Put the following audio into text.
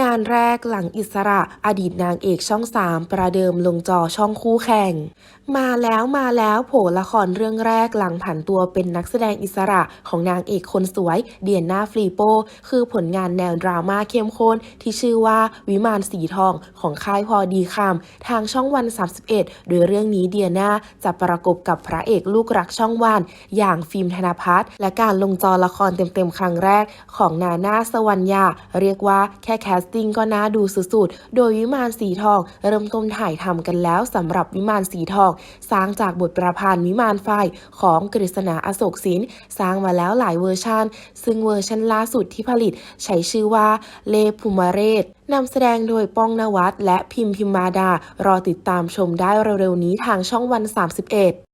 งานแรกหลังอิสระอดีตนางเอกช่อง3ประเดิมลงจอช่องคู่แข่ง มาแล้วมาแล้วโผละครเรื่องแรกหลังผันตัวเป็นนักแสดงอิสระของนางเอกคนสวย เดียนาฟรีโป คือผลงานแนวดราม่าเข้มข้นที่ชื่อว่าวิมานสีทองของค่ายพอดีคำทางช่องวัน 31 โดยเรื่องนี้เดียนาจะประกบกับพระเอกลูกรักช่องวัน อย่างฟิล์มธนพัฒน์และการลงจอละครเต็มๆครั้งแรกของนาน่าสวรรยาเรียกว่าแค่แคสติ้งก็น่าดูสุดๆ โดยวิมานสีทอง เริ่มต้นถ่ายทำกันแล้วสำหรับวิมานสีทอง สร้างจากบทประพันธ์วิมานไฟของกฤษณาอโศกสินสร้างมาแล้วหลายเวอร์ชันซึ่งเวอร์ชันล่าสุดที่ผลิตใช้ชื่อว่าเลภูมาเรศนำแสดงโดยป้องนวัดและพิมพิมมาดา รอติดตามชมได้เร็วๆนี้ทางช่องวัน 31